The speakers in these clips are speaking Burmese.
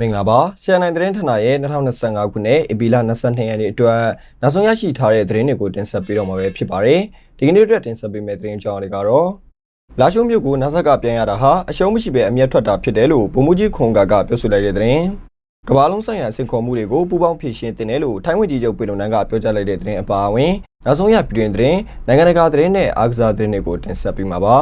မင်္ဂလာပါဆီယန်နိုင်သတင်းဌာနရဲ့2025ခုနှစ်ဧပြီလ22ရက်နေ့အတွက်နောက်ဆုံးရရှိထားတဲ့သတင်းတွေကိုတင်ဆက်ပေးတော့မှာပဲဖြစ်ပါတယ်ဒီကနေ့အတွက်တင်ဆက်ပေးမယ့်သတင်းအကြောင်းတွေကတော့လာရှုံးမြို့ကိုနာဆက်ကပြန်ရတာဟာအရှုံးမရှိဘဲအမျက်ထွက်တာဖြစ်တယ်လို့ဗိုလ်မှူးကြီးခွန်ကကပြောဆိုလိုက်တဲ့သတင်းကမ္ဘာလုံးဆိုင်ရာစင်ခေါ်မှုတွေကိုပူးပေါင်းဖြည့်ရှင်းတင်တယ်လို့ထိုင်းဝန်ကြီးချုပ်ပေလုံနန်းကပြောကြားလိုက်တဲ့သတင်းအပါအဝင်နောက်ဆုံးရပြည်တွင်သတင်းနိုင်ငံတကာသတင်းနဲ့အားကစားသတင်းတွေကိုတင်ဆက်ပေးမှာပါ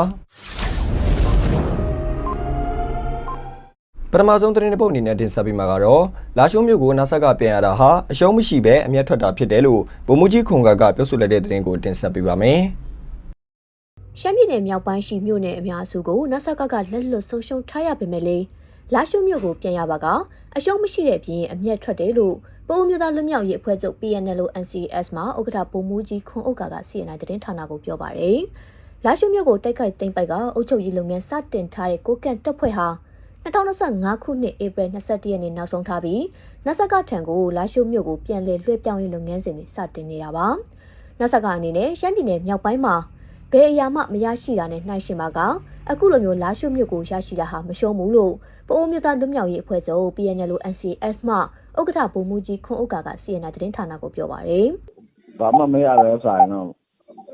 ပထမဆုံးသတင်းတစ်ပုဒ်အနေနဲ့တင်ဆက်ပေးမှာကတော့လာရှုံးမြို့ကိုနာဆက်ကပြန်ရတာဟာအရှုံးမရှိဘဲအမျက်ထွက်တာဖြစ်တယ်လို့ဗိုလ်မှူးကြီးခွန်ကကပြောဆိုလိုက်တဲ့သတင်းကိုတင်ဆက်ပေးပါမယ်ရှမ်းပြည်နယ်မြောက်ပိုင်းရှိမြို့နယ်အများစုကိုနတ်ဆက်ကကလက်လွတ်ဆုံးရှုံးထားရပေမဲ့လေလာရှုမြို့ကိုပြန်ရပါကအရှုံးမရှိတဲ့အပြင်အမျက်ထွက်တယ်လို့ပုံမျိုးသားလွတ်မြောက်ရေးအဖွဲ့ချုပ် PNL NCS မှာဥက္ကဋ္ဌပုံမူကြီးခွန်ဥက္ကာက CNN သတင်းဌာနကိုပြောပါတယ်။လာရှုမြို့ကိုတိုက်ခိုက်သိမ်းပိုက်ကအုပ်ချုပ်ရေးလုပ်ငန်းစတင်ထားတဲ့ကိုကန့်တပ်ဖွဲ့ဟာ 2025ခုနှစ်ဧပြီ21ရက်နေ့နောက်ဆုံးထားပြီးနတ်ဆက်ကထံကိုလာရှုမြို့ကိုပြန်လည်လွှဲပြောင်းရေးလုပ်ငန်းစဉ်တွေစတင်နေတာပါ။နတ်ဆက်ကအနေနဲ့ရှမ်းပြည်နယ်မြောက်ပိုင်းမှာဘယ်အရာမှမရရှိတာနဲ့နှိုင်းရှင်ပါကအခုလိုမျိုးလာရှုမြို့ကိုရရှိတာဟာမရှုံးဘူးလို့ပအိုးမြသားလွတ်မြောက်ရေးအဖွဲ့ချုပ် PNL NCS မှဥက္ကဋ္ဌဗိုလ်မှူးကြီးခွန်ဥက္ကာက CNN သတင်းဌာနကိုပြောပါတယ်ဘာမှမရတဲ့ဆိုင်တော့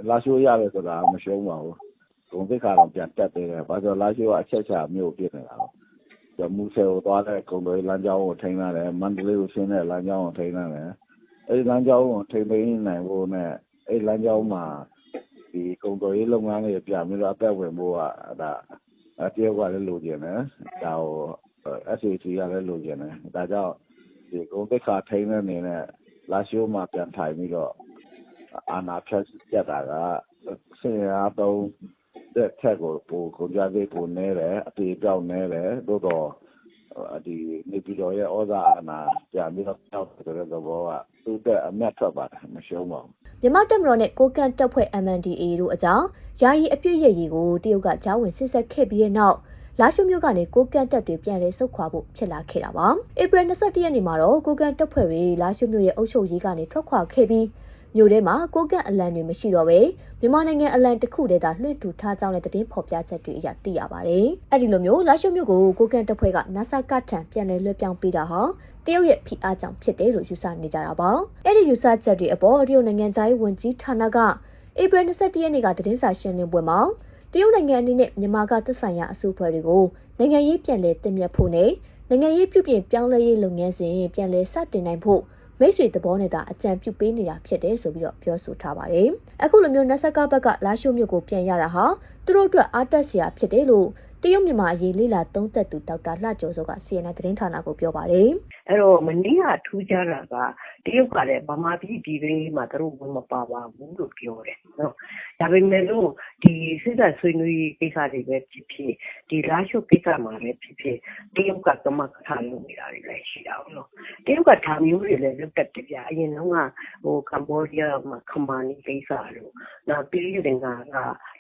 လာရှိုးရတယ်ဆိုတာမရှုံးပါဘူး။ဂုံသိက္ခာတော့ပြန်တက်သေးတယ်။ဘာကြောင့်လာရှိုးကအချက်ချာမျိုးဖြစ်နေတာလဲ။ကျ မူဆယ်ကိုသွားတဲ့ဂုံတွေလမ်းကြောင်းကိုထိန်းရတယ်။မန္တလေးကိုဆင်းတဲ့လမ်းကြောင်းကိုထိန်းရတယ်။အဲဒီလမ်းကြောင်းကိုထိန်းသိမ်းနိုင်ဖို့နဲ့အဲဒီလမ်းကြောင်းမှာဒီဂုံတွေလုပ်ငန်းတွေပြန်ပြီးတော့အသက်ဝင်ဖို့ကဒါအတယောက်ကလည်းလိုချင်တယ်။ဒါကို SAC ကလည်းလိုချင်တယ်။ဒါကြောင့်ဒီဂုံသိက္ခာထိန်းတဲ့အနေနဲ့လာရှိုးမှာပြန်ထိုင်ပြီးတော့အာဏာဖျက်ပြတ်တာကဆင်ရတော့ တဲ့ထက်ကိုပိုကုန်ကြသေးပိုနေတယ်အတေပြောက်နေတယ်တို့တော့ဒီနေပြည်တော်ရဲ့ဩဇာအာဏာပြန်ပြီးတော့တောက်တဲ့သဘောကသူ့တဲ့အမျက်ထွက်ပါတယ်မရှုံးပါဘူးမြန်မာတပ်မတော်နဲ့ကိုကန့်တပ်ဖွဲ့ MNDAA တို့အကြောင်းယာယီအပြည့်ရည်ကိုတရုတ်ကကြားဝင်ဆစ်ဆက်ခဲ့ပြီးတဲ့နောက်လာရှုမြို့ကနေကိုကန့်တပ်တွေပြန်လဲဆုတ်ခွာဖို့ဖြစ်လာခဲ့တာပါ။ဧပြီ21ရက်နေ့မှာတော့ကိုကန့်တပ်ဖွဲ့တွေလာရှုမြို့ရဲ့အုပ်ချုပ်ရေးကနေထွက်ခွာခဲ့ပြီး မြို့ထဲမှာကိုကန့်အလံတွေမရှိတော့ပဲမြန်မာနိုင်ငံအလံတစ်ခုတည်းသာလွှင့်ထူထားကြောင်းလည်းသတင်းဖော်ပြချက်တွေအရသိရပါတယ်။အဲ့ဒီလိုမျိုးလာရှုမြို့ကိုကိုကန့်တပ်ဖွဲ့ကနာဆာကထံပြန်လဲလွှဲပြောင်းပေးတာဟာတရုတ်ရဲ့ဖိအားကြောင့်ဖြစ်တယ်လို့ယူဆနေကြတာပါ။အဲ့ဒီယူဆချက်တွေအပေါ်တရုတ်နိုင်ငံသားရေးဝန်ကြီးဌာနကဧပြီ21ရက်နေ့ကသတင်းစာရှင်းလင်းပွဲမှာတရုတ်နိုင်ငံအနေနဲ့မြန်မာကသက်ဆိုင်ရာအစိုးဖွဲ့တွေကိုနိုင်ငံရေးပြန်လည်တင်မြတ်ဖို့နဲ့နိုင်ငံရေးပြုပြင်ပြောင်းလဲရေးလုပ်ငန်းစဉ်ပြန်လည်စတင်နိုင်ဖို့ မိတ်ဆွေသဘောနဲ့သာအကြံပြုပေးနေတာဖြစ်တယ်ဆိုပြီးတော့ပြောဆိုထားပါတယ်။အခုလိုမျိုးနတ်ဆက်ကဘက်ကလာရှိုးမြို့ကိုပြန်ရတာဟာသူတို့အတွက်အားတက်စရာဖြစ်တယ်လို့ တရုတ်မြန်မာအရေးလေးလာသုံးသက်သူဒေါက်တာလှကျော်စောက CNN သတင်းဌာနကိုပြောပါတယ်။အဲ့တော့မနေ့ကထူးခြားတာကတရုတ်ကလည်းဗမာပြည်ပြည်လေးမှာသူတို့ဝင်မပါပါဘူးလို့ပြောတယ်နော်ဒါပေမဲ့လို့ဒီစစ်တပ်ဆွေးနွေးရေးကိစ္စတွေပဲဖြစ်ဖြစ်ဒီလာရှုပ်ကိစ္စမှာလည်းဖြစ်ဖြစ်တရုတ်ကကမကထလုပ်နေတာတွေလည်းရှိတာပေါ့နော်တရုတ်ကဒါမျိုးတွေလည်းလုပ်တတ်တယ်ဗျအရင်တော့ကဟိုကမ္ဘောဒီးယားမှာခမာနီကိစ္စတို့နောက်ပြည်လင်္ကာက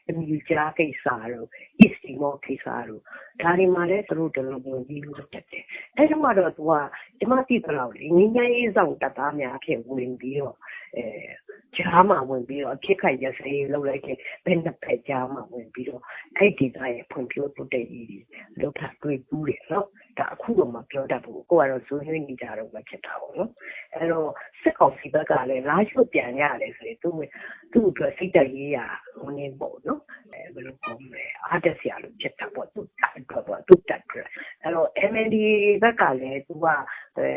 အမြူကြားကိစ္စတို့ East Timor ကိစ္စတို့ဒါတွေမှာလည်းသူတို့ဒီလိုဝင်ပြီးလုပ်တတ်တယ်အဲ့တော့ကတော့သူကကျမသိသလောက်လေငင်းငယ်ရေးဆောင်တပ်သားများအဖြစ်ဝင်ပြီးတော့အဲကြားမှာဝင်ပြီးတော့အဖြစ်ခိုက်ရစေးလောက်လိုက်တဲ့ဘယ်နှစ်ဖက်ကြားမှာဝင်ပြီးတော့အဲ့ဒီသားရဲ့ဖွံ့ဖြိုးတိုးတက်ရေးတွေလောက်တာတွေ့ဘူးတယ်နော် ဒါအခုတော့မှပြောတတ်ဘူးကိုကတော့ဇွန်ရင်းနေကြတော့မှဖြစ်တာပေါ့နော်အဲ့တော့စစ်ကောင်စီဘက်ကလည်းလာရှုပ်ပြန်ရတယ်ဆိုရင်သူ့သူ့အတွက်စိတ်တက်ရေးရဟိုနေပေါ့နော်အဲဘယ်လိုပုံလဲအားတက်စရာလို့ဖြစ်တာပေါ့သူ့အတွက်ပေါ့သူ့တက်အတွက်အဲ့တော့ MND ဘက်ကလည်းသူကအဲ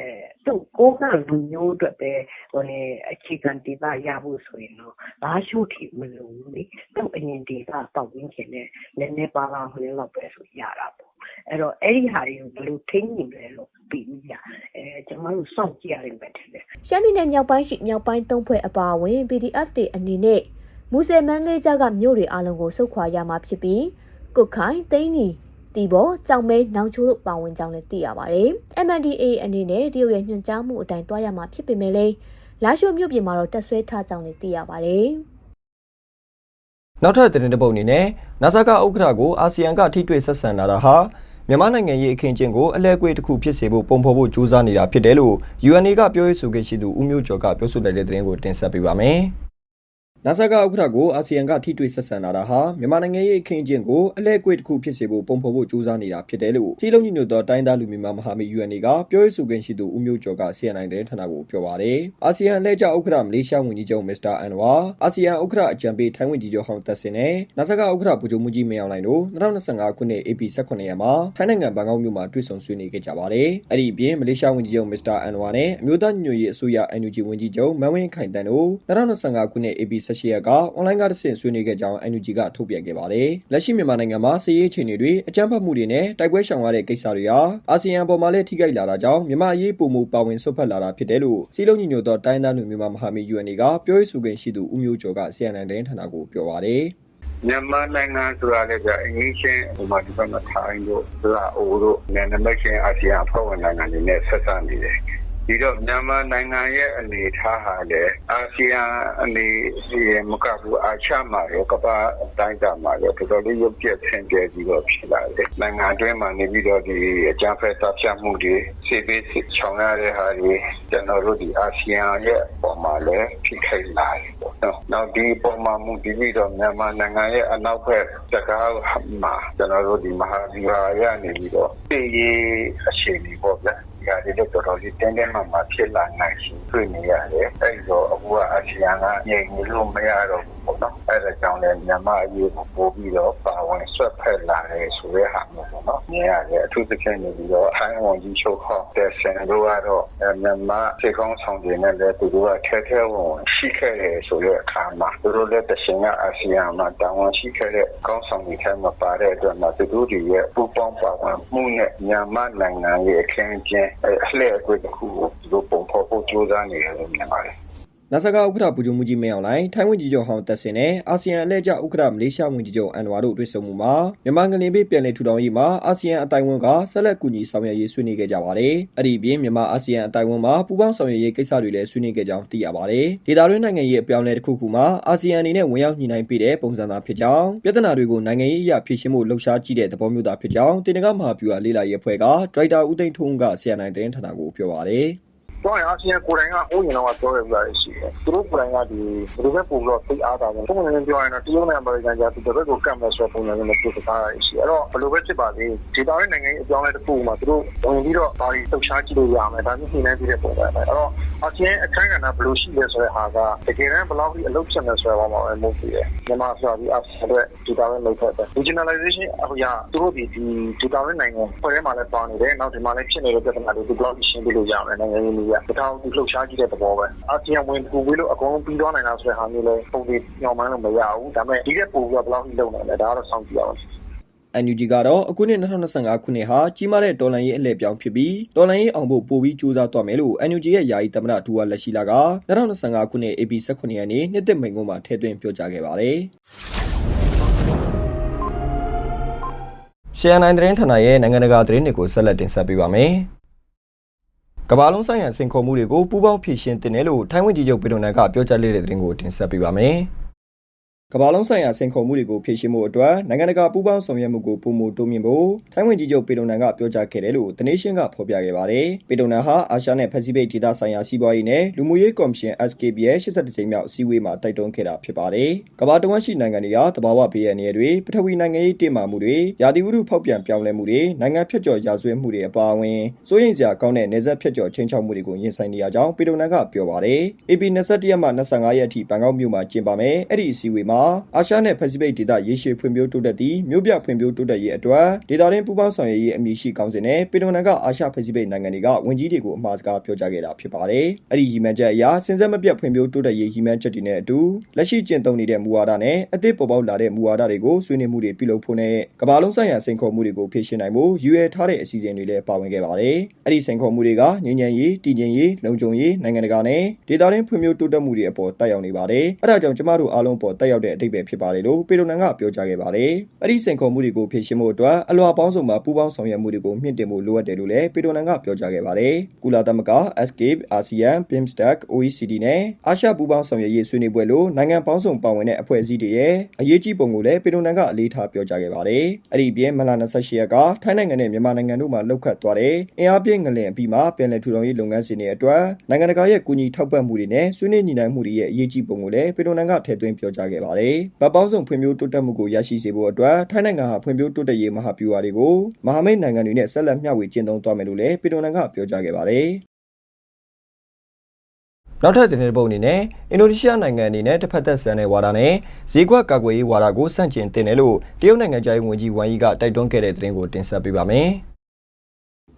သူ့ကိုကလူမျိုးအတွက်ပဲဟိုနေအခြေခံဒေသရဖို့ဆိုရင်တော့ဘာရှုထိမလို့လေသူ့အရင်ဒေသပတ်ဝန်းကျင်နဲ့နည်းနည်းပါးပါးဟိုလောက်ပဲဆိုရတာပေါ့ အဲ့တော့အဲ့ဒီဟာတွေကိုဘယ်လိုထိန်းနေလဲလို့ပြီးပြီအဲကျွန်တော်တို့စောင့်ကြည့်ရလိမ့်မယ်ထင်တယ်ရှမ်းပြည်နယ်မြောက်ပိုင်းရှိမြောက်ပိုင်းသုံးဖွဲ့အပါအဝင် PDF တွေအနေနဲ့မူဆယ်မန်းလေးကြားကမြို့တွေအလုံးကိုစုခွာရမှာဖြစ်ပြီးကုတ်ခိုင်သိန်းနီတီဘောကြောင်မဲနောင်ချိုးတို့ပါဝင်ကြောင်းလည်းသိရပါတယ်။ MNDA အနေနဲ့တရုတ်ရဲ့ညွှန်ကြားမှုအတိုင်းတွားရမှာဖြစ်ပေမဲ့လည်းလာရှိုမြို့ပြင်မှာတော့တက်ဆွဲထားကြောင်းလည်းသိရပါတယ်။နောက်ထပ်သတင်းတစ်ပုဒ်အနေနဲ့နာဆာကဥက္ကဋ္ဌကိုအာဆီယံကထိတွေ့ဆက်ဆံလာတာဟာ မြန်မာနိုင်ငံရေးအခင်းကျင်းကိုအလဲအကွေးတစ်ခုဖြစ်စေဖို့ပုံဖော်ဖို့ကြိုးစားနေတာဖြစ်တယ်လို့ UNA ကပြောရေးဆိုခဲ့ရှိသူဦးမျိုးကျော်ကပြောဆိုလိုက်တဲ့သတင်းကိုတင်ဆက်ပေးပါမယ်။ နာဆာကဥက္ကဋ္ဌကိုအာဆီယံကထိတွေ့ဆက်ဆံလာတာဟာမြန်မာနိုင်ငံရဲ့အခင်းအကျင်းကိုအလဲအကွေ့တစ်ခုဖြစ်စေဖို့ပုံဖော်ဖို့ကြိုးစားနေတာဖြစ်တယ်လို့စီလုံးညီညွတ်သောတိုင်းသားလူမျိုးများမဟာမိတ် UNA ကပြောရေးဆိုခွင့်ရှိသူဦးမျိုးကျော်က CNN သတင်းဌာနကိုပြောပါတယ်။အာဆီယံအလဲကျဥက္ကဋ္ဌမလေးရှားဝန်ကြီးချုပ်မစ္စတာအန်ဝါအာဆီယံဥက္ကဋ္ဌအကြံပေးထိုင်းဝန်ကြီးချုပ်ဟောင်းသက်စင်နဲ့နာဆာကဥက္ကဋ္ဌဗိုလ်ချုပ်မှုကြီးမင်းအောင်လှိုင်တို့2025ခုနှစ် AP 18ရက်မှာထိုင်းနိုင်ငံဘန်ကောက်မြို့မှာတွေ့ဆုံဆွေးနွေးခဲ့ကြပါတယ်။အဲ့ဒီအပြင်မလေးရှားဝန်ကြီးချုပ်မစ္စတာအန်ဝါနဲ့အမျိုးသားညီညွတ်ရေးအစိုးရ NUG ဝန်ကြီးချုပ်မန်ဝင်းခိုင်တန်တို့2025ခုနှစ် AP 18ရက်က online ကတဆင့်ဆွေးနွေးခဲ့ကြောင်း NUG ကထုတ်ပြန်ခဲ့ပါတယ်။လက်ရှိမြန်မာနိုင်ငံမှာစစ်ရေးအခြေအနေတွေအကြမ်းဖက်မှုတွေနဲ့တိုက်ပွဲရှောင်ရတဲ့ကိစ္စတွေဟာအာဆီယံပေါ်မှာလည်းထိခိုက်လာတာကြောင့်မြန်မာအရေးပုံမူပါဝင်ဆွတ်ဖက်လာတာဖြစ်တယ်လို့စီလုံးညီညွတ်သောတိုင်းသားလူမျိုးများမဟာမိတ် UNA ကပြောရေးဆိုခွင့်ရှိသူဦးမျိုးကျော်က CNN သတင်းဌာနကိုပြောပါတယ်။မြန်မာနိုင်ငံဆိုတာလည်းကြာအင်္ဂလိပ်ချင်းဟိုမှာဒီဘက်မှာထိုင်းတို့လာအိုတို့နယ်နိမိတ်ချင်းအာဆီယံအဖွဲ့ဝင်နိုင်ငံတွေနဲ့ဆက်ဆံနေတယ် ဒီတော့မြန်မာနိုင်ငံရဲ့အနေအထားဟာလည်းအာဆီယံအနေနဲ့မကဘူးအာရှမှာရောကမ္ဘာတိုင်းတာမှာရောတော်တော်လေးရုပ်ပြတ်ဆင်ပြဲပြီးတော့ဖြစ်လာတယ်နိုင်ငံအတွင်းမှာနေပြီးတော့ဒီအကြမ်းဖက်တပ်ဖြတ်မှုတွေစီးပေးချောင်ရတဲ့ဟာတွေကျွန်တော်တို့ဒီအာဆီယံရဲ့ပုံမှာလည်းဖြစ်ခိုက်လာတယ်ပေါ့နော်နောက်ဒီပုံမှာမူတည်ပြီးတော့မြန်မာနိုင်ငံရဲ့အနောက်ဘက်စကားမှာကျွန်တော်တို့ဒီမဟာဗီဟာရနေပြီးတော့ပြည်ရေးအခြေအနေပေါ့ဗျာ ဒီဟာတွေတော့တော်တော်လေးတင်းတင်းမာမာဖြစ်လာနိုင်ရှိတွေ့နေရတယ်အဲ့တော့အခုကအာဆီယံကငြိမ်နေလို့မရတော့ဘူးပေါ့နော်အဲ့ဒါကြောင့်လည်းမြန်မာအရေးကိုပို့ပြီးတော့ပါဝင်ဆွတ်ဖက်လာတယ်ဆိုတဲ့ဟာမျိုးပေါ့နော်မြင်ရတယ်အထူးသဖြင့်နေပြီးတော့အိုင်းဝန်ကြီးချုပ်ဟော့တဲ့ဆန်တို့ကတော့မြန်မာစေကောင်းဆောင်တွေနဲ့လည်းသူတို့ကထဲထဲဝင်ဝင်ရှိခဲ့တယ်ဆိုတဲ့အခါမှာသူတို့လည်းတရှင်ကအာဆီယံမှာတာဝန်ရှိခဲ့တဲ့ကောင်းဆောင်တွေထဲမှာပါတဲ့အတွက်မှာသူတို့တွေရဲ့ပူပေါင်းပါဝင်မှုနဲ့မြန်မာနိုင်ငံရဲ့အခင်းအကျင်းအလှည့်အကွေ့တစ်ခုကိုသူတို့ပုံဖော်ဖို့ကြိုးစားနေတယ်လို့မြင်ပါတယ် နာဆာကဥက္ကဋ္ဌဗိုလ်ချုပ်မှုကြီးမင်းအောင်လှိုင်ထိုင်းဝန်ကြီးချုပ်ဟောင်းတက်စင်နဲ့အာဆီယံအလဲကျဥက္ကဋ္ဌမလေးရှားဝန်ကြီးချုပ်အန်ဝါတို့တွေ့ဆုံမှုမှာမြန်မာငလင်ပေးပြည်နယ်ထူထောင်ရေးမှာအာဆီယံအတိုင်းအဝန်ကဆက်လက်ကူညီဆောင်ရွက်ရေးဆွေးနွေးခဲ့ကြပါတယ်။အဲ့ဒီအပြင်မြန်မာအာဆီယံအတိုင်းအဝန်မှာပူးပေါင်းဆောင်ရွက်ရေးကိစ္စတွေလည်းဆွေးနွေးခဲ့ကြောင်းသိရပါတယ်။ဒေသတွင်းနိုင်ငံရေးအပြောင်းအလဲတစ်ခုခုမှာအာဆီယံအနေနဲ့ဝင်ရောက်ညှိနှိုင်းပေးတဲ့ပုံစံသာဖြစ်ကြောင်းပြဿနာတွေကိုနိုင်ငံရေးအရာဖြေရှင်းဖို့လှုံ့ဆော်ကြည့်တဲ့သဘောမျိုးသာဖြစ်ကြောင်းတင်နဂမဟာဗျူဟာလေးလာရေးအဖွဲ့ကဒရိုက်တာဦးသိန်းထွန်းက CNN သတင်းဌာနကိုပြောပါတယ်။ တော့အာဆီယံကိုယ်တိုင်ကဟိုးရင်တော့ပြောရပြရရှိတယ်သူတို့ကိုယ်တိုင်ကဒီဘယ်လိုပဲပုံလို့သိအားတာလဲပုံမှန်ပြောရင်တော့တရုတ်နဲ့အမေရိကန်ကြားသူတို့ကိုကတ်မဲ့ဆိုပုံစံမျိုးနဲ့ပြောထားရရှိအဲ့တော့ဘယ်လိုပဲဖြစ်ပါစေဒေတာရဲ့နိုင်ငံရေးအပြောင်းအလဲတစ်ခုမှာသူတို့ဝင်ပြီးတော့ဘာတွေလှုပ်ရှားကြည့်လို့ရမယ်ဒါမျိုးနှိမ့်နေပြီးတဲ့ပုံစံပဲအဲ့တော့အာဆီယံအခန်းကဏ္ဍဘယ်လိုရှိလဲဆိုတဲ့ဟာကတကယ်တမ်းဘယ်လောက်ထိအလုပ်ဖြစ်နေဆိုတော့မှပဲမဟုတ်ဘူးလေမြန်မာဆိုပြီးအာဆီယံရဲ့ဒေတာရဲ့လုပ်ဖက်တယ် regionalization အခုရသူတို့ဒီဒီဒေတာရဲ့နိုင်ငံဖွဲ့ထဲမှာလည်းပါနေတယ်နောက်ဒီမှာလည်းဖြစ်နေတဲ့ပြဿနာတွေသူတို့ရှင်းပြလို့ရမယ်နိုင်ငံရေးနည်းကတောင်ဒီလှုပ်ရှားကြည့်တဲ့သဘောပဲ အာဆီယံဝင်ကူပြီးလို့ အကုန်လုံးပြီးသွားနိုင်တာဆိုတဲ့ဟာမျိုးလဲပုံပြီးညောင်းမှန်းလို့မရဘူး ဒါပေမဲ့ ဒီတဲ့ပုံကဘယ်လောက်ထိလုံနိုင်လဲ ဒါကတော့ စောင့်ကြည့်ရအောင် NUG ကတော့ အခုနှစ်2025ခုနှစ်ဟာ ကြီးမားတဲ့ တော်လှန်ရေး အလှည့်ပြောင်းဖြစ်ပြီး တော်လှန်ရေးအောင်ဖို့ ပိုပြီးကြိုးစားသွားမယ်လို့ NUG ရဲ့ ယာယီသမ္မတ ဒူဝါလက်ရှိလာက2025ခုနှစ် AP 18ရက်နေ့ နှစ်သက်မိန်ကုန်းမှာ ထည့်သွင်းပြောကြားခဲ့ပါတယ်။ CNN သတင်းဌာနရဲ့ နိုင်ငံတကာသတင်းတွေကို ဆက်လက်တင်ဆက်ပေးပါမယ်။ ကမ္ဘာလုံးဆိုင်ရာစင်ခေါ်မှုတွေကိုပူးပေါင်းဖြည့်ရှင်းတင်တယ်လို့ထိုင်းဝန်ကြီးချုပ်ပြည်တော်နန်ကပြောကြားလိုက်တဲ့သတင်းကိုတင်ဆက်ပေးပါမယ်။ ကမ္ဘာလုံးဆိုင်ရာစင်ခေါ်မှုတွေကိုဖြည့်ရှင်းမှုအတွက်နိုင်ငံတကာပူးပေါင်းဆောင်ရွက်မှုကိုပုံမတိုးမြင့်ဖို့ထိုင်းဝန်ကြီးချုပ်ပေတုံနန်ကပြောကြားခဲ့တယ်လို့တနေရှင်းကဖော်ပြခဲ့ပါတယ်။ပေတုံနန်ဟာအာရှနဲ့ပစိဖိတ်ဒေသဆိုင်ရာစီးပွားရေးနဲ့လူမှုရေးကော်မရှင် SKP ရဲ့82ကြိမ်မြောက်အစည်းအဝေးမှာတိုက်တွန်းခဲ့တာဖြစ်ပါတယ်။ကမ္ဘာတဝန်းရှိနိုင်ငံတွေကတဘာဝဘေးရန်တွေပထဝီနိုင်ငံရေးတည်မာမှုတွေရာသီဥတုဖောက်ပြန်ပြောင်းလဲမှုတွေနိုင်ငံဖြတ်ကျော်ရာဇဝတ်မှုတွေအပါအဝင်စိုးရိမ်စရာကောင်းတဲ့နေဆက်ဖြတ်ကျော်ချင်းချောက်မှုတွေကိုရင်ဆိုင်နေရကြောင်းပေတုံနန်ကပြောပါတယ်။ AP 21ရက်မှ25ရက်အထိဘန်ကောက်မြို့မှာကျင်းပမယ်။အဲ့ဒီအစည်းအဝေးမှာအာရှနဲ့ပစိဖိတ်ဒေသရေရှည်ဖွံ့ဖြိုးတိုးတက်သည့်မြို့ပြဖွံ့ဖြိုးတိုးတက်ရေးအတွက်ဒေသတွင်းပူးပေါင်းဆောင်ရွက်ရေးအမည်ရှိကောင်းစဉ်နဲ့ပေတိုနန်ကအာရှပစိဖိတ်နိုင်ငံတွေကဝန်ကြီးတွေကိုအမှားစကားပြောကြားခဲ့တာဖြစ်ပါတယ်။အဲ့ဒီရည်မှန်းချက်အရစဉ်ဆက်မပြတ်ဖွံ့ဖြိုးတိုးတက်ရေးရည်မှန်းချက်တွေနဲ့အတူလက်ရှိကျင့်သုံးနေတဲ့မူဝါဒနဲ့အသစ်ပေါ်ပေါက်လာတဲ့မူဝါဒတွေကိုဆွေးနွေးမှုတွေပြုလုပ်ဖို့နဲ့ကမ္ဘာလုံးဆိုင်ရာစိန်ခေါ်မှုတွေကိုဖြေရှင်းနိုင်ဖို့ရည်ရွယ်ထားတဲ့အစီအစဉ်တွေလည်းပါဝင်ခဲ့ပါတယ်။အဲ့ဒီစိန်ခေါ်မှုတွေကငြိမ်းချမ်းရေးတည်ငြိမ်ရေးလုံခြုံရေးနိုင်ငံတကာနဲ့ဒေသတွင်းဖွံ့ဖြိုးတိုးတက်မှုတွေအပေါ်တက်ရောက်နေပါတယ်။အဲ့ဒါကြောင့်ကျမတို့အားလုံးပေါ်တက်ရောက်တဲ့တဲ့အဓိပ္ပာယ်ဖြစ်ပါတယ်လို့ပေတိုနန်ကပြောကြားခဲ့ပါတယ်။အဲ့ဒီစိန်ခေါ်မှုတွေကိုဖြေရှင်းဖို့အတွက်အလွာပေါင်းစုံမှာပူးပေါင်းဆောင်ရွက်မှုတွေကိုမြင့်တင်ဖို့လိုအပ်တယ်လို့လည်းပေတိုနန်ကပြောကြားခဲ့ပါတယ်။ကုလသမဂ္ဂ Escape ASEAN BIMSTEC OECD နဲ့အာရှပူးပေါင်းဆောင်ရွက်ရေးဆွေးနွေးပွဲလိုနိုင်ငံပေါင်းစုံပါဝင်တဲ့အဖွဲ့အစည်းတွေရဲ့အရေးကြီးပုံကိုလည်းပေတိုနန်ကအလေးထားပြောကြားခဲ့ပါတယ်။အဲ့ဒီအပြင်မလာ28ရက်ကထိုင်းနိုင်ငံနဲ့မြန်မာနိုင်ငံတို့မှာလှုပ်ခတ်သွားတဲ့အင်အားပြင်းငလင်အပြီးမှာပြန်လည်ထူထောင်ရေးလုပ်ငန်းစဉ်တွေအတွက်နိုင်ငံတကာရဲ့ကူညီထောက်ပံ့မှုတွေနဲ့ဆွေးနွေးညီနိုင်မှုတွေရဲ့အရေးကြီးပုံကိုလည်းပေတိုနန်ကထည့်သွင်းပြောကြားခဲ့ပါတယ်။ဗတ်ပေါင်းစုံဖွံ့ဖြိုးတိုးတက်မှုကိုရရှိစေဖို့အတွက်ထိုင်းနိုင်ငံဟာဖွံ့ဖြိုးတိုးတက်ရေးမဟာဗျူဟာတွေကိုမဟာမိတ်နိုင်ငံတွေနဲ့ဆက်လက်မျှဝေကျင့်သုံးသွားမယ်လို့လည်းပေတိုနန်ကပြောကြားခဲ့ပါတယ်။နောက်ထပ်သတင်းတစ်ပုဒ်အနေနဲ့အင်ဒိုနီးရှားနိုင်ငံအနေနဲ့တစ်ဖက်သက်ဆန်တဲ့ဝါဒနဲ့ဈေးကွက်ကာကွယ်ရေးဝါဒကိုစန့်ကျင်တင်တယ်လို့တရုတ်နိုင်ငံသားဝန်ကြီးဝမ်ယီကတိုက်တွန်းခဲ့တဲ့သတင်းကိုတင်ဆက်ပေးပါမယ်။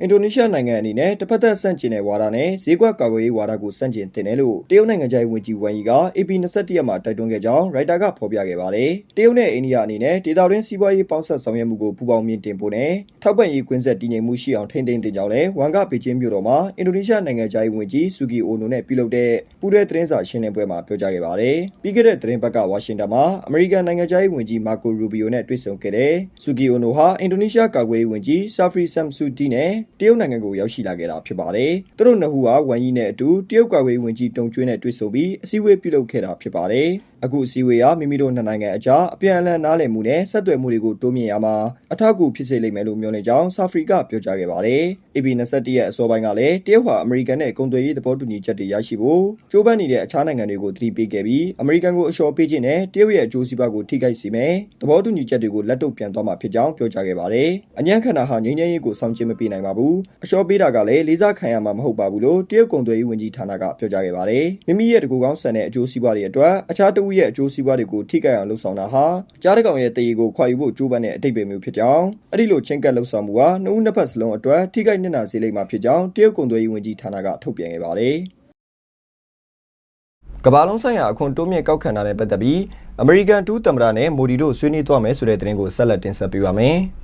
အင်ဒိုနီးရှားနိုင်ငံအနေနဲ့တစ်ဖက်သက်ဆန့်ကျင်တဲ့ဝါဒနဲ့ဈေးကွက်ကာကွယ်ရေးဝါဒကိုစန့်ကျင်တင်တယ်လို့တရုတ်နိုင်ငံသားဝန်ကြီးဝမ်ယီက AP21 ရက်မှာတိုက်တွန်းခဲ့ကြောင်းရိုက်တာကဖော်ပြခဲ့ပါတယ်။တရုတ်နဲ့အိန္ဒိယအနေနဲ့ဒေသတွင်းစီးပွားရေးပေါင်းဆက်ဆောင်ရွက်မှုကိုပူးပေါင်းမြင့်တင်ဖို့နဲ့ထောက်ပံ့ရေးကွင်းဆက်တည်ငြိမ်မှုရှိအောင်ထိန်းသိမ်းတင်ကြောင်းလည်းဝန်ကပေကျင်းမြို့တော်မှာအင်ဒိုနီးရှားနိုင်ငံသားဝန်ကြီးဆူကီအိုနိုနဲ့ပြုလုပ်တဲ့ပူးတွဲသတင်းစာရှင်းလင်းပွဲမှာပြောကြားခဲ့ပါတယ်။ပြီးခဲ့တဲ့သတင်းပတ်ကဝါရှင်တန်မှာအမေရိကန်နိုင်ငံသားဝန်ကြီးမာကိုရူဘီယိုနဲ့တွေ့ဆုံခဲ့တဲ့ဆူကီအိုနိုဟာအင်ဒိုနီးရှားကာကွယ်ရေးဝန်ကြီးဆာဖရီဆမ်ဆူတီနဲ့တရုတ်နိုင်ငံကိုရောက်ရှိလာခဲ့တာဖြစ်ပါတယ်။သူတို့နှစ်ဦးဟာဝန်ကြီးနဲ့အတူတရုတ်ကာကွယ်ရေးဝန်ကြီးတုံကျွေးနဲ့တွေ့ဆုံပြီးအစည်းအဝေးပြုလုပ်ခဲ့တာဖြစ်ပါတယ်။ အခုအစည်းအဝေးဟာမိမိတို့နှစ်နိုင်ငံအကြားအပြန်အလှန်နားလည်မှုနဲ့ဆက်သွယ်မှုတွေကိုတိုးမြင့်ရမှာအထောက်အကူဖြစ်စေလိမ့်မယ်လို့မျှော်လင့်ကြောင်းဆာဖရီကပြောကြားခဲ့ပါတယ်။ AB21 ရဲ့အစောပိုင်းကလည်းတရုတ်ဟာအမေရိကန်နဲ့ကုန်သွယ်ရေးသဘောတူညီချက်တွေရရှိဖို့ကြိုးပမ်းနေတဲ့အခြားနိုင်ငံတွေကိုသတိပေးခဲ့ပြီးအမေရိကန်ကိုအလျှော်ပေးခြင်းနဲ့တရုတ်ရဲ့အကျိုးစီးပွားကိုထိခိုက်စေမယ်သဘောတူညီချက်တွေကိုလက်တုပ်ပြန်သွားမှာဖြစ်ကြောင်းပြောကြားခဲ့ပါတယ်။အញ្ញံခန္ဓာဟာငြိမ်းချမ်းရေးကိုဆောင်ကျဉ်မပေးနိုင်ပါဘူး။အလျှော်ပေးတာကလည်းလေးစားခံရမှာမဟုတ်ပါဘူးလို့တရုတ်ကုန်သွယ်ရေးဝန်ကြီးဌာနကပြောကြားခဲ့ပါတယ်။မိမိရဲ့တကူကောင်းဆန်တဲ့အကျိုးစီးပွားတွေအတွက်အခြားတဦးရဲ့အကျိုးစီးပွားတွေကိုထိခိုက်အောင်လှုပ်ဆောင်တာဟာကြားတကောင်ရဲ့တရေကိုခွာယူဖို့ကြိုးပမ်းတဲ့အတိတ်ပဲမျိုးဖြစ်ကြောင်းအဲ့ဒီလိုချင်းကပ်လှုပ်ဆောင်မှုဟာနှစ်ဦးနှစ်ဖက်စလုံးအတွက်ထိခိုက်နစ်နာစေလိမ့်မှာဖြစ်ကြောင်းတရုတ်ကုန်သွယ်ရေးဝန်ကြီးဌာနကထုတ်ပြန်ခဲ့ပါတယ်ကမ္ဘာလုံးဆိုင်ရာအခွန်တိုးမြင့်ကောက်ခံတာနဲ့ပတ်သက်ပြီးအမေရိကန်တူးသမ္မတနဲ့မိုဒီတို့ဆွေးနွေးသွားမယ်ဆိုတဲ့သတင်းကိုဆက်လက်တင်ဆက်ပေးပါမယ်။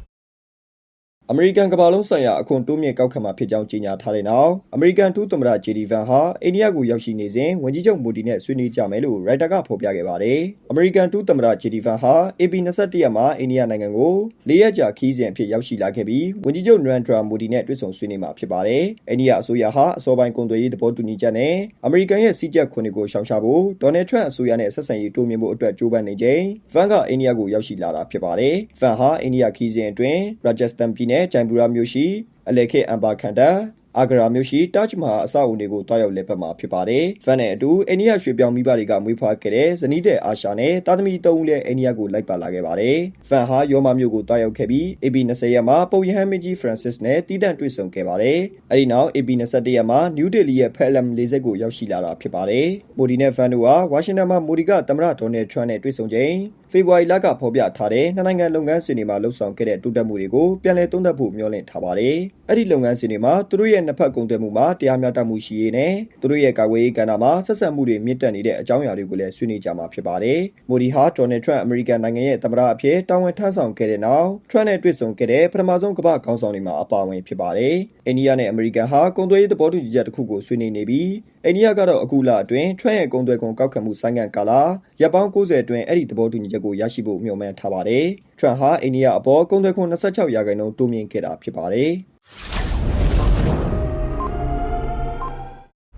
အမေရိကန်ကမ္ဘာလုံးဆိုင်ရာအခွန်တိုးမြင့်ကောက်ခံမှာဖြစ်ကြောင်းကြေညာထားတဲ့နောက်အမေရိကန်ဒုသမ္မတဂျေဒီဗန်ဟာအိန္ဒိယကိုရောက်ရှိနေစဉ်ဝန်ကြီးချုပ်မိုဒီနဲ့ဆွေးနွေးကြမယ်လို့ရိုက်တာကဖော်ပြခဲ့ပါတယ်။အမေရိကန်ဒုသမ္မတဂျေဒီဗန်ဟာ AP21 ရက်မှာအိန္ဒိယနိုင်ငံကို၄ရက်ကြာခီးစဉ်အဖြစ်ရောက်ရှိလာခဲ့ပြီးဝန်ကြီးချုပ်နရန်ဒရာမိုဒီနဲ့တွေ့ဆုံဆွေးနွေးမှာဖြစ်ပါတယ်။အိန္ဒိယအစိုးရဟာအစောပိုင်းကုန်သွယ်ရေးသဘောတူညီချက်နဲ့အမေရိကန်ရဲ့စီးကျက်ခွန်တွေကိုရှောင်ရှားဖို့ဒေါ်နယ်ထရန့်အစိုးရနဲ့ဆက်ဆံရေးတိုးမြင့်ဖို့အတွက်ကြိုးပမ်းနေချိန်ဗန်ကအိန္ဒိယကိုရောက်ရှိလာတာဖြစ်ပါတယ်။ဗန်ဟာအိန္ဒိယခီးစဉ်အတွင်းရာဂျက်စတန်ပြည်နယ်ဂျိုင်ဘူရာမြို့ရှိအလေခေအမ်ဘာခန်တာအာဂရာမြို့ရှိတာဂျ်မဟာအဆောက်အုံတွေကိုတွားရောက်လည်ပတ်မှာဖြစ်ပါတယ်။ဖန်နဲ့အတူအိန္ဒိယရွှေပြောင်းမိဘတွေကမွေးဖွားခဲ့တဲ့ဇနီးတဲ့အာရှာနဲ့တာသမီသုံးဦးလည်းအိန္ဒိယကိုလိုက်ပါလာခဲ့ပါတယ်။ဖန်ဟာယောမမြို့ကိုတွားရောက်ခဲ့ပြီး AB20 ရက်မှာပုပ်ယဟန်မင်းကြီးဖရန်စစ်နဲ့တီးတန့်တွေ့ဆုံခဲ့ပါတယ်။အဲဒီနောက် AB21 ရက်မှာနယူးဒေလီရဲ့ဖဲလမ်လေးစက်ကိုရောက်ရှိလာတာဖြစ်ပါတယ်။မိုဒီနဲ့ဖန်တို့ဟာဝါရှင်တန်မှာမိုဒီကသမ္မတဒေါ်နယ်ထရန့်နဲ့တွေ့ဆုံချိန် ဖေဖော်ဝါရီလကဖော်ပြထားတဲ့နှစ်နိုင်ငံလုပ်ငန်းစဉ်တွေမှာလှုပ်ဆောင်ခဲ့တဲ့တိုးတက်မှုတွေကိုပြန်လည်သုံးသပ်ဖို့မျှော်လင့်ထားပါတယ်။အဲ့ဒီလုပ်ငန်းစဉ်တွေမှာသူတို့ရဲ့နှစ်ဖက်ကုန်သွယ်မှုမှာတရားမျှတမှုရှိရေးနဲ့သူတို့ရဲ့ကာကွယ်ရေးကဏ္ဍမှာဆက်ဆံမှုတွေမြင့်တက်နေတဲ့အကြောင်းအရာတွေကိုလည်းဆွေးနွေးကြမှာဖြစ်ပါတယ်။မိုဒီဟာဒေါ်နယ်ထရန့်အမေရိကန်နိုင်ငံရဲ့သမ္မတအဖြစ်တာဝန်ထမ်းဆောင်ခဲ့တဲ့နောက်ထရန့်နဲ့တွေ့ဆုံခဲ့တဲ့ပထမဆုံးကမ္ဘာခေါင်းဆောင်တွေမှာအပါအဝင်ဖြစ်ပါတယ်။အိန္ဒိယနဲ့အမေရိကန်ဟာကုန်သွယ်ရေးသဘောတူညီချက်တစ်ခုကိုဆွေးနွေးနေပြီးအိန္ဒိယကတော့အခုလအတွင်းထရန့်ရဲ့ကုန်သွယ်ခွန်ကောက်ခံမှုဆိုင်ငံကာလရပ်ပေါင်း90အတွင်းအဲ့ဒီသဘောတူညီချက်ကိုရရှိဖို့မျှော်မှန်းထားပါတယ်။ထရန့်ဟာအိန္ဒိယအပေါ်ကုန်သွယ်ခွန်26ရာခိုင်နှုန်းတိုးမြင့်ခဲ့တာဖြစ်ပါတယ်။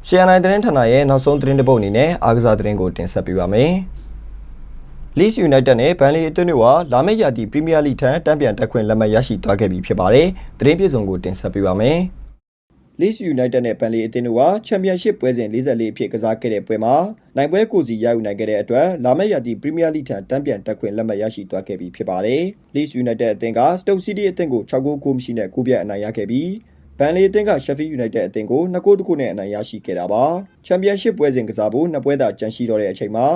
ရှယ်နိုင်သတင်းဌာနရဲ့နောက်ဆုံးသတင်းတစ်ပုဒ်အနေနဲ့အားကစားသတင်းကိုတင်ဆက်ပေးပါမယ်။ Leeds United နဲ့ Burnley အသင်းတို့ဟာလာမယ့်ရာသီ Premier League ထံတံပြန်တက်ခွင့်လက်မှတ်ရရှိသွားခဲ့ပြီဖြစ်ပါတယ်။သတင်းပြေဆုံးကိုတင်ဆက်ပေးပါမယ်။ Leeds United နဲ့ Burnley အသင်းတို့ဟာ Championship ပွဲစဉ်44အဖြစ်ကစားခဲ့တဲ့ပွဲမှာနိုင်ပွဲကိုစီရယူနိုင်ခဲ့တဲ့အတွက်လာမယ့်ရာသီ Premier League ထံတံပြန်တက်ခွင့်လက်မှတ်ရရှိသွားခဲ့ပြီဖြစ်ပါတယ်။ Leeds United အသင်းက Stoke City အသင်းကို6ဂိုးကိုမရှိနဲ့ကိုပြတ်အနိုင်ရခဲ့ပြီးဘန်လီအသင်းက Sheffield United အသင်းကို2ဂိုးတခုနဲ့အနိုင်ရရှိခဲ့တာပါ။ Championship ပွဲစဉ်ကစားဖို့နှစ်ပွဲသာကျန်ရှိတော့တဲ့အချိန်မှာ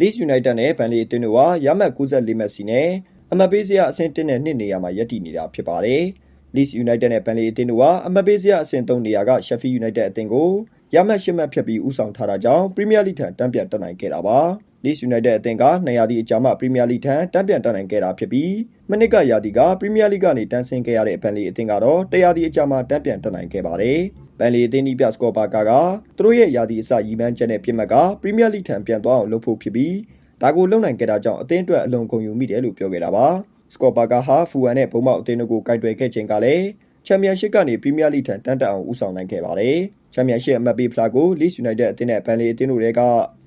Leeds United နဲ့ဘန်လီအသင်းတို့ဟာရမှတ်94မှတ်စီနဲ့အမှတ်ပေးစရာအဆင့်1နဲ့2နေရာမှာရပ်တည်နေတာဖြစ်ပါတယ်။ Leeds United နဲ့ဘန်လီအသင်းတို့ဟာအမှတ်ပေးစရာအဆင့်3နေရာက Sheffield United အသင်းကိုရမှတ်8မှတ်ဖြတ်ပြီးဦးဆောင်ထားတာကြောင့် Premier League ထံတန်းပြန်တက်နိုင်ခဲ့တာပါ။ Leeds United အသင်းက2ရာသီအကြာမှ Premier League ထံတန်းပြန်တက်နိုင်ခဲ့တာဖြစ်ပြီးမနစ်ကရာသီက Premier League ကနေတန်းဆင်းခဲ့ရတဲ့ဘန်လီအသင်းကတော့တရာသီအကြာမှတန်းပြန်တက်နိုင်ခဲ့ပါတယ်။ဘန်လီအသင်းဒီပြစကောပါကာကသူတို့ရဲ့ရာသီအစရီမန်းချက်နဲ့ပြစ်မှတ်က Premier League ထံပြန်သွားအောင်လုပ်ဖို့ဖြစ်ပြီးဒါကိုလုံနိုင်ခဲ့တာကြောင့်အသင်းအတွက်အလွန်ဂုဏ်ယူမိတယ်လို့ပြောခဲ့တာပါ စကော့ပါကာဟာဖူဝမ်နဲ့ဘုံမောက်အသင်းတို့ကိုကင်တွယ်ခဲ့ခြင်းကလည်းချန်ပီယံရှစ်ကနေပရီးမီးယားလိထံတန်းတက်အောင်ဦးဆောင်နိုင်ခဲ့ပါတယ်ချန်ပီယံရှစ်အမှတ်ပေးဖလားကို Leeds United အသင်းနဲ့ဘန်လီအသင်းတို့တွေက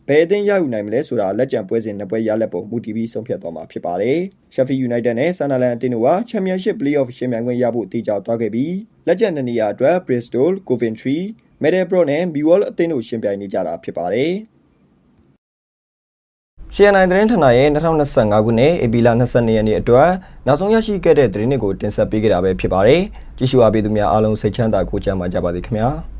ဘယ်အသင်းရယူနိုင်မလဲဆိုတာလက်ကျန်ပွဲစဉ်နှစ်ပွဲရလက်ပုံမူတည်ပြီးဆုံးဖြတ်သွားမှာဖြစ်ပါတယ်။ Sheffield United နဲ့ Sunderland အသင်းတို့က Championship Playoff ရှင်ပြိုင်ခွင့်ရဖို့တေချာသွားခဲ့ပြီးလက်ကျန်နှစ်နေရာအတွက် Bristol, Coventry, Middlesbrough နဲ့ Millwall အသင်းတို့ရှင်ပြိုင်နေကြတာဖြစ်ပါတယ်။ CNI သတင်းဌာနရဲ့2025ခုနှစ်ဧပြီလ22ရက်နေ့အတွက်နောက်ဆုံးရရှိခဲ့တဲ့သတင်းတွေကိုတင်ဆက်ပေးကြတာပဲဖြစ်ပါတယ်။ကြည့်ရှုအားပေးသူများအားလုံးစိတ်ချမ်းသာကိုကြမ်းပါကြပါစေခင်ဗျာ။